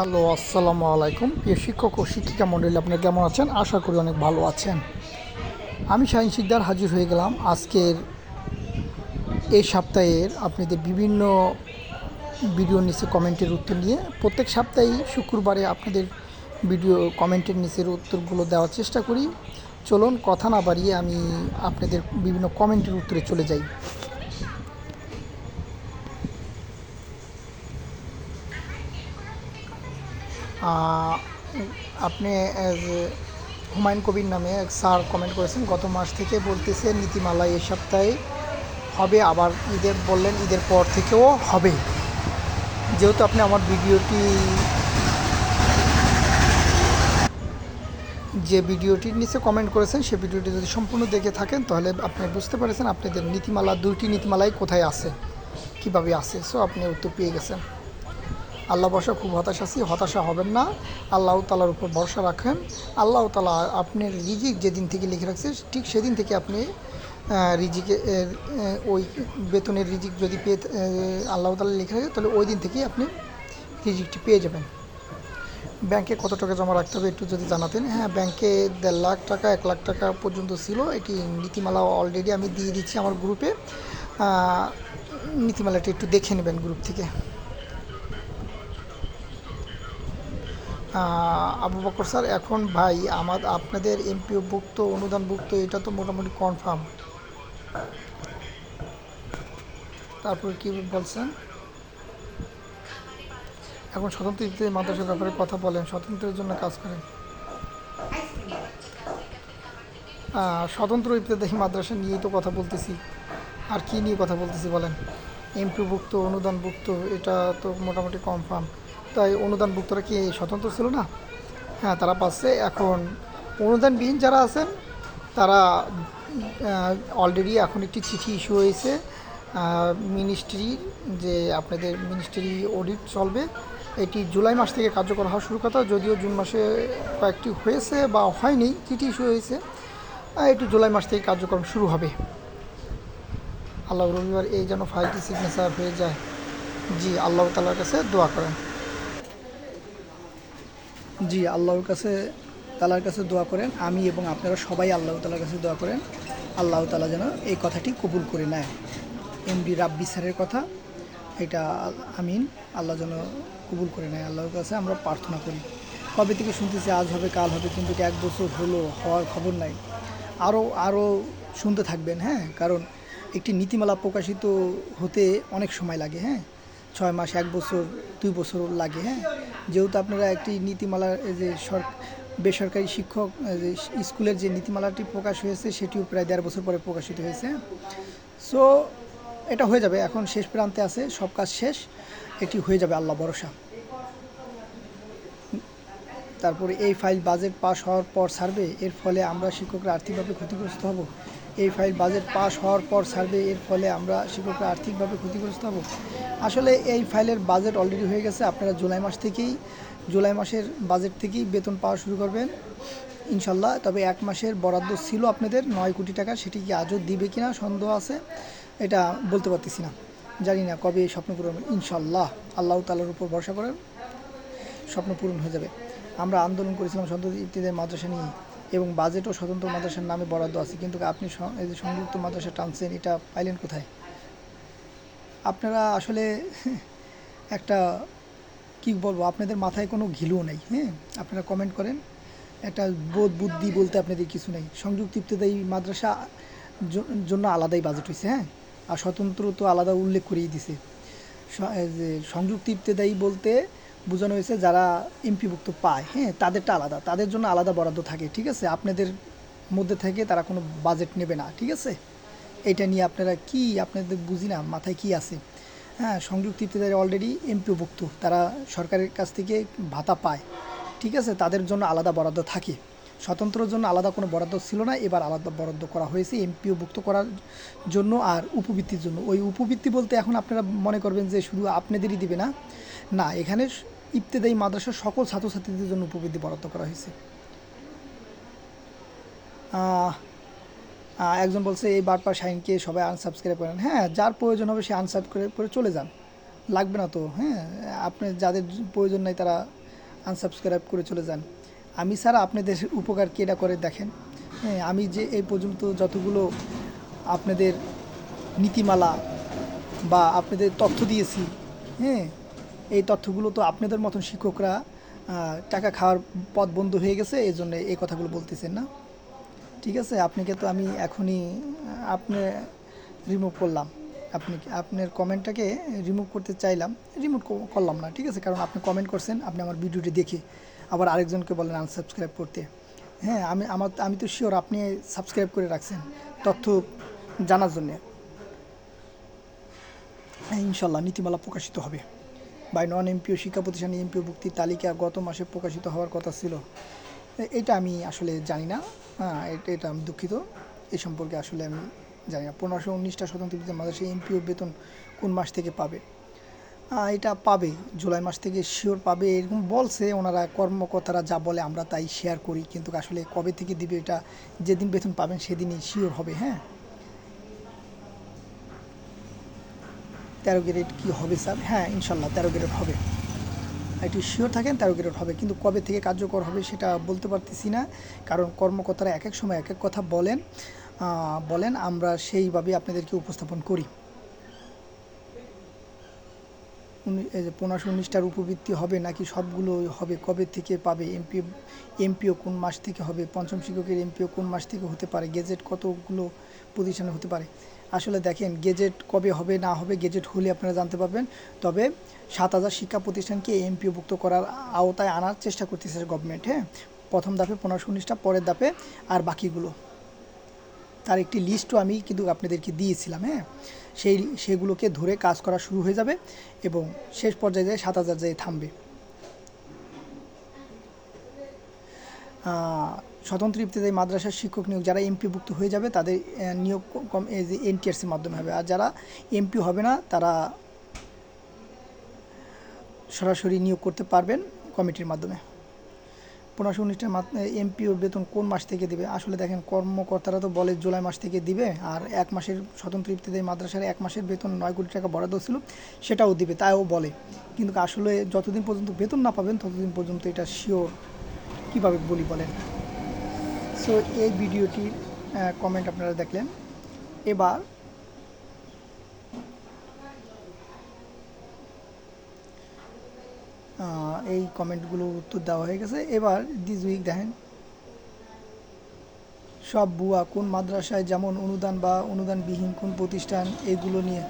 Hello, আসসালামু আলাইকুম। প্রিয় শিক্ষক ও শিক্ষিকা মণ্ডলী আপনারা কেমন আছেন? আশা করি অনেক ভালো আছেন। আমি শাহিন সিকদার হাজির হয়ে গেলাম। আজকের এই সপ্তাহের আপনাদের বিভিন্ন ভিডিও নিচে কমেন্টের উত্তর নিয়ে। প্রত্যেক সপ্তাহেই শুক্রবারে আপনাদের ভিডিও কমেন্টের নিচের উত্তরগুলো দেওয়ার চেষ্টা করি। চলুন, কথা না বাড়িয়ে আমি আপনাদের বিভিন্ন কমেন্টের উত্তরে চলে যাই। আপনি a হুমায়ুন কবির নামে এক স্যার কমেন্ট করেছেন, গত মাস থেকে বলতেছে নীতিমালা এই সপ্তাহে হবে, আবার ঈদের বললেন, ঈদের পর থেকেও হবে। যেহেতু আপনি আমার ভিডিওটি যে ভিডিওটির নিচে কমেন্ট করেছেন, সে ভিডিওটি যদি সম্পূর্ণ দেখে থাকেন, তাহলে আপনি বুঝতে পেরেছেন আপনাদের নীতিমালা, দুইটি নীতিমালাই কোথায় আছে, কীভাবে আছে। সো আপনি উত্তর পেয়ে গেছেন। আল্লাহ বর্ষা খুব হতাশ আছি, হতাশা হবেন না। আল্লাহ তালার উপর ভরসা রাখেন। আল্লাহ তালা আপনার রিজিক যেদিন থেকে লিখে রাখছে, ঠিক সেদিন থেকে আপনি রিজিকে ওই বেতনের রিজিক যদি পেয়ে আল্লাহ তালা লিখে রাখে, তাহলে ওই দিন থেকেই আপনি রিজিকটি পেয়ে যাবেন। ব্যাংকে কত টাকা জমা রাখতে হবে একটু যদি জানাতেন। হ্যাঁ ব্যাংকে দেড় লাখ টাকা, এক লাখ টাকা পর্যন্ত ছিল। এটি নীতিমালা অলরেডি আমি দিয়ে দিচ্ছি আমার গ্রুপে নীতিমালাটি একটু দেখে নেবেন গ্রুপ থেকে। আবু বকর স্যার, এখন ভাই আমার আপনাদের এমপিও এমপিওভুক্ত, অনুদানভুক্ত, এটা তো মোটামুটি কনফার্ম তারপর কি বলছেন? এখন স্বতন্ত্র ইফতারি মাদ্রাসার ব্যাপারে কথা বলেন, স্বতন্ত্রের জন্য কাজ করেন। স্বতন্ত্র ইফতেদায়ী মাদ্রাসা নিয়েই তো কথা বলতেছি। আর কি নিয়ে কথা বলতেছি বলেন? এমপিভুক্ত অনুদানভুক্ত, এটা তো মোটামুটি কনফার্ম তাই অনুদানভুক্তরা কি স্বতন্ত্র ছিল না? হ্যাঁ তারা পাচ্ছে। এখন অনুদানবিহীন যারা আছেন, তারা অলরেডি এখন একটি চিঠি ইস্যু হয়েছে। মিনিস্ট্রি যে আপনাদের মিনিস্ট্রি অডিট চলবে, এটি জুলাই মাস থেকে কার্যকর হওয়া শুরু কথা যদিও জুন মাসে কয়েকটি হয়েছে বা হয়নি, চিঠি ইস্যু হয়েছে। এটি জুলাই মাস থেকে কার্যক্রম শুরু হবে। আল্লাহ রবিবার এই যেন ফাইলটি সিগনেচার হয়ে যায়। জি, আল্লাহ তালার কাছে দোয়া করেন। জি, আল্লাহর কাছে তালার কাছে দোয়া করেন। আমি এবং আপনারা সবাই আল্লাহ তালার কাছে দোয়া করেন। আল্লাহ তালা যেন এই কথাটি কবুল করে নেয়। এমডি রাব্বি স্যারের কথা, এটা আমিন। আল্লাহ যেন কবুল করে নেয় আল্লাহর কাছে, আমরা প্রার্থনা করি। কবে থেকে শুনতেছি আজ হবে, কাল হবে, কিন্তু এক বছর হলো, হওয়ার খবর নাই। আরও আরও শুনতে থাকবেন হ্যাঁ? কারণ একটি নীতিমালা প্রকাশিত হতে অনেক সময় লাগে হ্যাঁ? ছয় মাস, এক বছর, দুই বছর লাগে হ্যাঁ? যেহেতু আপনারা একটি নীতিমালার যে সর, বেসরকারি শিক্ষক যে স্কুলের যে নীতিমালাটি প্রকাশ হয়েছে, সেটিও প্রায় দেড় বছর পরে প্রকাশিত হয়েছে। সো এটা হয়ে যাবে, এখন শেষ প্রান্তে আছে, সব কাজ শেষ এটি হয়ে যাবে আল্লাহ ভরসা। তারপরে এই ফাইল বাজেট পাস হওয়ার পর সার্ভে এর ফলে আমরা শিক্ষকরা আর্থিকভাবে ক্ষতিগ্রস্ত হব। এই ফাইল বাজেট পাস হওয়ার পর সার্ভে এর ফলে আমরা শিক্ষকরা আর্থিকভাবে ক্ষতিগ্রস্ত হব। আসলে এই ফাইলের বাজেট অলরেডি হয়ে গেছে, আপনারা জুলাই মাস থেকেই, জুলাই মাসের বাজেট থেকেই বেতন পাওয়া শুরু করবেন। ইনশাল্লাহ, তবে এক মাসের বরাদ্দ ছিল আপনাদের, নয় কোটি টাকা, সেটি কি আজও দিবে কিনা সন্দেহ আছে, এটা বলতে পারতেছি না। জানি না কবে এই স্বপ্ন পূরণ ইনশাল্লাহ। আল্লাহ তালার উপর ভরসা করেন, স্বপ্ন পূরণ হয়ে যাবে। আমরা আন্দোলন করেছিলাম স্বতন্ত্র ইত্যাদি মাদ্রাসা নিয়ে। এবং বাজেটও স্বতন্ত্র মাদ্রাসার নামে বরাদ্দ আছে। কিন্তু আপনি এই যে সংযুক্ত মাদ্রাসা টানছেন, এটা পাইলেন কোথায়? আপনারা আসলে একটা, কি বলব, আপনাদের মাথায় কোনো ঘিলুও নেই হ্যাঁ? আপনারা কমেন্ট করেন। একটা বোধ বুদ্ধি বলতে আপনাদের কিছু নেই। সংযুক্ত ইত্যাদি মাদ্রাসা জন্য আলাদাই বাজেট হয়েছে হ্যাঁ? আর স্বতন্ত্র তো আলাদা উল্লেখ করেই দিছে। সংযুক্ত ইত্তেদায়ী বলতে বোঝানো হয়েছে যারা এমপিভুক্ত পায় হ্যাঁ তাদেরটা আলাদা, তাদের জন্য আলাদা বরাদ্দ থাকে, ঠিক আছে? আপনাদের মধ্যে থেকে তারা কোনো বাজেট নেবে না, ঠিক আছে? এটা নিয়ে আপনারা কি, আপনাদের বুঝি না, মাথায় কি আছে? হ্যাঁ সংযুক্ত ইফতেদারি অলরেডি এমপিভুক্ত, তারা সরকারের কাছ থেকে ভাতা পায়, ঠিক আছে? তাদের জন্য আলাদা বরাদ্দ থাকে। স্বতন্ত্রের জন্য আলাদা কোনো বরাদ্দ ছিল না। এবার আলাদা বরাদ্দ করা হয়েছে এমপিও ভুক্ত করার জন্য আর উপবৃত্তির জন্য। ওই উপবৃত্তি বলতে এখন আপনারা মনে করবেন যে শুধু আপনাদেরই দিবে না না, এখানে ইবতেদায়ী মাদ্রাসার সকল ছাত্রছাত্রীদের জন্য উপবৃত্তি বরাদ্দ করা হয়েছে। একজন বলছে, এই বারবার শাইনকে সবাই আনসাবস্ক্রাইব করেন। হ্যাঁ যার প্রয়োজন হবে সে আনসাবস্ক্রাইব করে চলে যান। লাগবে না তো হ্যাঁ আপনি যাদের প্রয়োজন নাই তারা আনসাবস্ক্রাইব করে চলে যান। আমি ছাড়া আপনাদের উপকার কেটা করে দেখেন। হ্যাঁ আমি যে এই পর্যন্ত যতগুলো আপনাদের নীতিমালা বা আপনাদের তথ্য দিয়েছি হ্যাঁ এই তথ্যগুলো তো আপনাদের মতন শিক্ষকরা টাকা খাওয়ার পথ বন্ধ হয়ে গেছে, এই জন্য এই কথাগুলো বলতেছেন না। ঠিক আছে, আপনাকে তো আমি এখনই, আপনি রিমুভ করলাম। আপনি, আপনার কমেন্টটাকে রিমুভ করতে চাইলাম রিমুভ করলাম না, ঠিক আছে, কারণ আপনি কমেন্ট করছেন, আপনি আমার ভিডিওটি দেখে। আবার আরেকজনকে বলেন আনসাবস্ক্রাইব করতে। হ্যাঁ আমি, আমার, আমি তো শিওর আপনি সাবস্ক্রাইব করে রাখছেন তথ্য জানার জন্যে। হ্যাঁ ইনশাল্লাহ নীতিমালা প্রকাশিত হবে। বাই নন এমপিও শিক্ষা প্রতিষ্ঠানে এমপিও ভুক্তির তালিকা গত মাসে প্রকাশিত হওয়ার কথা ছিল। এটা আমি আসলে জানি না। হ্যাঁ এটা আমি দুঃখিত। এই সম্পর্কে আসলে আমি জানি না। পনেরোশো উনিশটা স্বতন্ত্র বিদ্যা মাদ্রাসা এমপিও বেতন কোন মাস থেকে পাবে? এটা পাবে, জুলাই মাস থেকে শিওর পাবে, এরকম বলছে, ওনারা কর্মকর্তারা যা বলে আমরা তাই শেয়ার করি, কিন্তু আসলে কবে থেকে দিবে এটা, যেদিন বেতন পাবেন সেদিনই শিওর হবে হ্যাঁ? তেরো গ্রেড কি হবে স্যার হ্যাঁ ইনশাল্লাহ, তেরো গ্রেড হবে। একটু শিওর থাকেন, তেরো গ্রেড হবে, কিন্তু কবে থেকে কার্যকর হবে সেটা বলতে পারতেছি না, কারণ কর্মকর্তারা এক এক সময় এক এক কথা বলেন বলেন, আমরা সেইভাবে আপনাদেরকে উপস্থাপন করি উনি- এই যে পনেরোশো উনিশটার উপবৃত্তি হবে নাকি সবগুলো হবে? কবে থেকে পাবে এমপি, এমপিও কোন মাস থেকে হবে? পঞ্চম শিক্ষকের এমপিও কোন মাস থেকে হতে পারে? গেজেট কতগুলো প্রতিষ্ঠানে হতে পারে? আসলে দেখেন, গেজেট কবে হবে, না হবে, গেজেট হলে আপনারা জানতে পারবেন। তবে সাত হাজার শিক্ষা প্রতিষ্ঠানকে এমপিওভুক্ত করার আওতায় আনার চেষ্টা করতেছে গভর্নমেন্ট হ্যাঁ? প্রথম ধাপে পনেরোশো উনিশটা, পরের ধাপে আর বাকিগুলো। তার একটি লিস্টও আমি কিন্তু আপনাদেরকে দিয়েছিলাম হ্যাঁ? সেই সেগুলোকে ধরে কাজ করা শুরু হয়ে যাবে এবং শেষ পর্যায়ে যায় সাত হাজার যায় থামবে। স্বতন্ত্র ইফতেদায়ী মাদ্রাসার শিক্ষক নিয়োগ যারা এমপিভুক্ত হয়ে যাবে, তাদের নিয়োগ কম এনটিআরসির মাধ্যমে হবে। আর যারা এমপি হবে না, তারা সরাসরি নিয়োগ করতে পারবেন কমিটির মাধ্যমে। পনেরোশো উনিশটা এমপিও বেতন কোন মাস থেকে দিবে? আসলে দেখেন, কর্মকর্তারা তো বলে জুলাই মাস থেকে দিবে, আর এক মাসের স্বতন্ত্র ইফতেদায়ী মাদ্রাসার এক মাসের বেতন নয় কোটি টাকা বরাদ্দ ছিল, সেটাও দিবে তাও বলে। কিন্তু আসলে যতদিন পর্যন্ত বেতন না পাবেন, ততদিন পর্যন্ত এটা শিওর কীভাবে বলি বলেন? সো এই ভিডিওটির কমেন্ট আপনারা দেখলেন। এবার এই কমেন্টগুলোর উত্তর দেওয়া হয়ে গেছে। এবার দিস উইক দেখেন, সব বুয়া কোন মাদ্রাসায় যেমন অনুদান বা অনুদানবিহীন কোন প্রতিষ্ঠান এগুলো নিয়ে।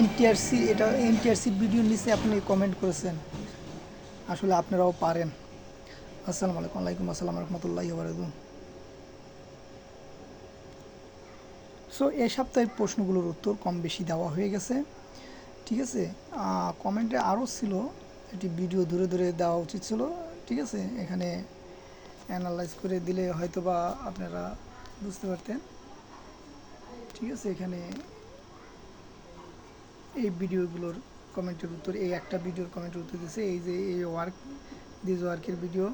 এনটিআরসি এটা এনটিআরসির ভিডিও নিচে আপনি কমেন্ট করেছেন। আসলে আপনারাও পারেন। আসসালামু আলাইকুম আলাইকুম আসসালাম রহমতুল্লাহ বারকুম সো এ সপ্তাহের প্রশ্নগুলোর উত্তর কম বেশি দেওয়া হয়ে গেছে। ঠিক আছে? কমেন্টে আরও ছিল একটি ভিডিও দূরে দূরে দেওয়া উচিত ছিল। ঠিক আছে? এখানে অ্যানালাইজ করে দিলে হয়তো বা আপনারা বুঝতে পারতেন। ঠিক আছে? এখানে এই ভিডিওগুলোর কমেন্টের উত্তর, এই একটা ভিডিওর কমেন্টের উত্তর দিয়েছে, এই যে এই ওয়ার্ক দিস ওয়ার্কের ভিডিও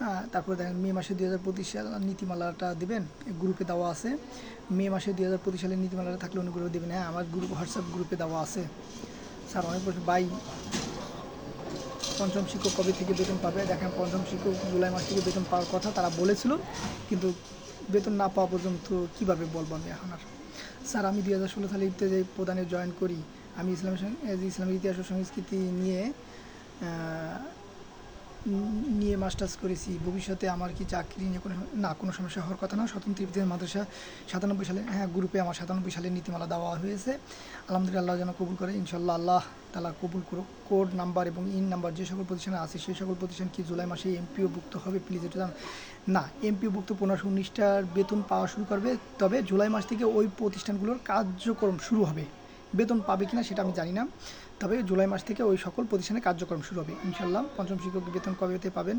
হ্যাঁ তারপর দেখেন, মে মাসে দুই হাজার পঁচিশ সাল নীতিমালাটা দেবেন গ্রুপে দেওয়া আছে। মে মাসে দুই হাজার পঁচিশ সালের নীতিমালাটা থাকলে অনুগ্রহ দেবেন। হ্যাঁ আমার গ্রুপ হোয়াটসঅ্যাপ গ্রুপে দেওয়া আছে। স্যার, অনেক প্রশ্ন বাই পঞ্চম শিক্ষক কবে থেকে বেতন পাবে? দেখেন, পঞ্চম শিক্ষক জুলাই মাস থেকে বেতন পাওয়ার কথা তারা বলেছিল, কিন্তু বেতন না পাওয়া পর্যন্ত কীভাবে বলব আমি এখন আর? স্যার, আমি দুই হাজার ষোলো সালে ইত্যাদি প্রদানে জয়েন করি। আমি এজ ইসলামের ইতিহাস ও সংস্কৃতি নিয়ে নিয়ে মাস্টার্স করেছি। ভবিষ্যতে আমার কি চাকরি নিয়ে কোনো না, কোনো সমস্যা হওয়ার কথা না। স্বতন্ত্র ইফতেদায়ী মাদ্রাসা সাতানব্বই সালে হ্যাঁ গ্রুপে আমার সাতানব্বই সালের নীতিমালা দেওয়া হয়েছে। আলহামদুলিল্লাহ যেন কবুল করে। ইনশাল্লাহ আল্লাহ তালা কবুল করুক কোড নাম্বার এবং ইন নাম্বার যে সকল প্রতিষ্ঠানে আছে, সেই সকল প্রতিষ্ঠান কি জুলাই মাসে এমপিও ভুক্ত হবে? প্লিজ এটা জানান না এমপিও ভুক্ত পনেরোশো উনিশটার বেতন পাওয়া শুরু করবে। তবে জুলাই মাস থেকে ওই প্রতিষ্ঠানগুলোর কার্যক্রম শুরু হবে। বেতন পাবে কিনা সেটা আমি জানি না। তবে জুলাই মাস থেকে ওই সকল প্রতিষ্ঠানে কার্যক্রম শুরু হবে ইনশাল্লাহ পঞ্চম শিক্ষক বেতন কবেতে পাবেন?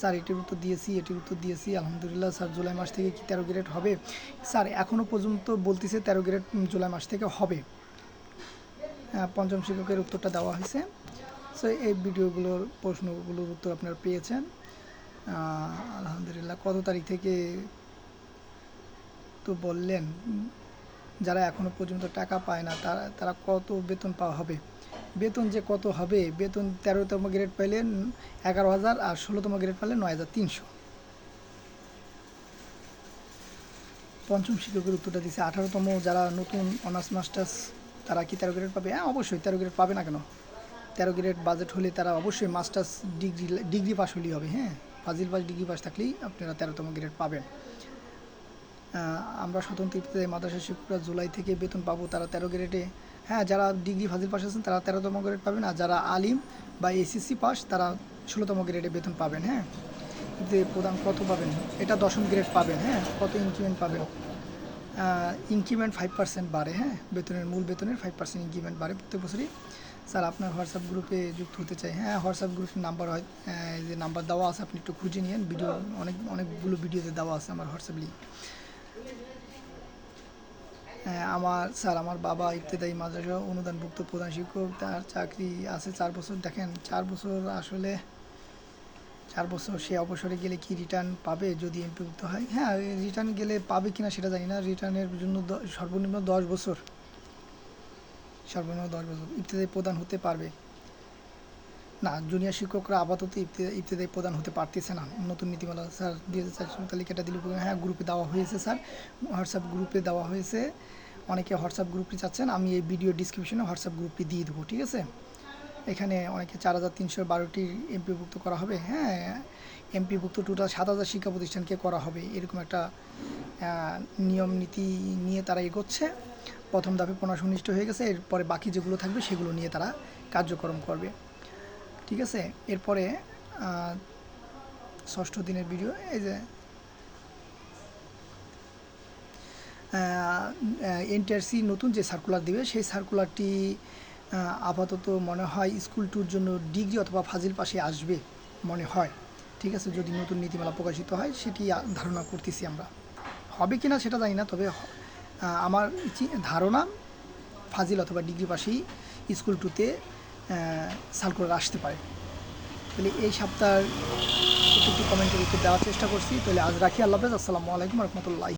স্যার, এটির উত্তর দিয়েছি, এটির উত্তর দিয়েছি। আলহামদুলিল্লাহ, স্যার, জুলাই মাস থেকে কি তেরো গ্রেড হবে? স্যার এখনও পর্যন্ত বলতেছে তেরো গ্রেড জুলাই মাস থেকে হবে। পঞ্চম শিক্ষকের উত্তরটা দেওয়া হয়েছে। সো এই ভিডিওগুলোর, প্রশ্নগুলোর উত্তর আপনারা পেয়েছেন। আলহামদুলিল্লাহ, কত তারিখ থেকে তো বললেন? যারা এখনও পর্যন্ত টাকা পায় না, তারা তারা কত বেতন পাওয়া হবে? বেতন যে কত হবে? বেতন তেরোতম গ্রেড পাইলে এগারো হাজার আর ষোলোতম গ্রেড পাইলে নয় হাজার তিনশো। পঞ্চম শিক্ষকের উত্তরটা দিচ্ছে আঠারোতম যারা নতুন অনার্স মাস্টার্স তারা কি তেরো গ্রেড পাবে? হ্যাঁ অবশ্যই তেরো গ্রেড পাবে না কেন? তেরো গ্রেড বাজেট হলে তারা অবশ্যই মাস্টার্স ডিগ্রি ডিগ্রি পাস হলেই হবে হ্যাঁ? ফাজিল পাস ডিগ্রি পাস থাকলেই আপনারা তেরোতম গ্রেড পাবেন। আমরা স্বতন্ত্র মাদ্রাসা শিক্ষকরা জুলাই থেকে বেতন পাবো তারা তেরো গ্রেডে হ্যাঁ যারা ডিগ্রি ফাজিল পাস আছেন তারা তেরোতম গ্রেড পাবেন আর যারা আলিম বা এসএসসি পাস তারা ষোলোতম গ্রেডে বেতন পাবেন হ্যাঁ। যে প্রদান কত পাবেন? এটা দশম গ্রেড পাবেন হ্যাঁ। কত ইনক্রিমেন্ট পাবেন? ইনক্রিমেন্ট ফাইভ পার্সেন্ট বাড়ে হ্যাঁ। বেতনের মূল বেতনের ফাইভ পার্সেন্ট ইনক্রিমেন্ট বাড়ে প্রত্যেক বছরই। স্যার, আপনার হোয়াটসঅ্যাপ গ্রুপে যুক্ত হতে চাই। হ্যাঁ হোয়াটসঅ্যাপ গ্রুপের নাম্বার হয় যে নাম্বার দেওয়া আছে, আপনি একটু খুঁজে নিন ভিডিও অনেক, অনেকগুলো ভিডিওতে দেওয়া আছে আমার হোয়াটসঅ্যাপ লিঙ্ক আমার স্যার, আমার বাবা ইবতেদায়ী মাদ্রাসা অনুদানভুক্ত প্রধান শিক্ষক। তার চাকরি আছে চার বছর। দেখেন, চার বছর আসলে, চার বছর সে অবসরে গেলে কি রিটার্ন পাবে যদি এমপিভুক্ত হয়? হ্যাঁ রিটার্ন গেলে পাবে কিনা সেটা জানি না। রিটার্নের জন্য সর্বনিম্ন দশ বছর। সর্বনিম্ন দশ বছর। ইবতেদায়ী প্রদান হতে পারবে। না জুনিয়র শিক্ষকরা আপাতত ইবতেদায়ী প্রদান হতে পারতেছে না। নতুন নীতিমালা স্যার দুই হাজার চারশো তালিকাটা দিল হ্যাঁ গ্রুপে দেওয়া হয়েছে, স্যার। হোয়াটসঅ্যাপ গ্রুপে দেওয়া হয়েছে। অনেকে হোয়াটসঅ্যাপ গ্রুপটি চাচ্ছেন, আমি এই ভিডিও ডিসক্রিপশনে হোয়াটসঅ্যাপ গ্রুপটি দিয়ে দেবো, ঠিক আছে? এখানে অনেকে চার হাজার তিনশো বারোটি এমপিভুক্ত করা হবে। হ্যাঁ এমপিভুক্ত টোটাল সাত হাজার শিক্ষা প্রতিষ্ঠানকে করা হবে। এরকম একটা নিয়ম নীতি নিয়ে তারা এগোচ্ছে। প্রথম ধাপে পনেরো সুনিষ্ঠ হয়ে গেছে। এরপরে বাকি যেগুলো থাকবে, সেগুলো নিয়ে তারা কার্যক্রম করবে। ঠিক আছে? এরপরে ষষ্ঠ দিনের ভিডিও এই যে এনটিআরসি নতুন যে সার্কুলার দিবে, সেই সার্কুলারটি আপাতত মনে হয় স্কুল টুর জন্য ডিগ্রি অথবা ফাজিল পাশে আসবে মনে হয়। ঠিক আছে? যদি নতুন নীতিমালা প্রকাশিত হয়, সেটি ধারণা করতেছি আমরা। হবে কি না সেটা জানি না, তবে আমার ধারণা ফাজিল অথবা ডিগ্রি পাশেই স্কুল টুতে সার্কুলার আসতে পারে। তাহলে এই সপ্তাহের একটু কমেন্টের উত্তর দেওয়ার চেষ্টা করছি। তাহলে আজ রাখি, আল্লাহ হাফেজ। আসসালামু আলাইকুম রহমতুল্লাহ।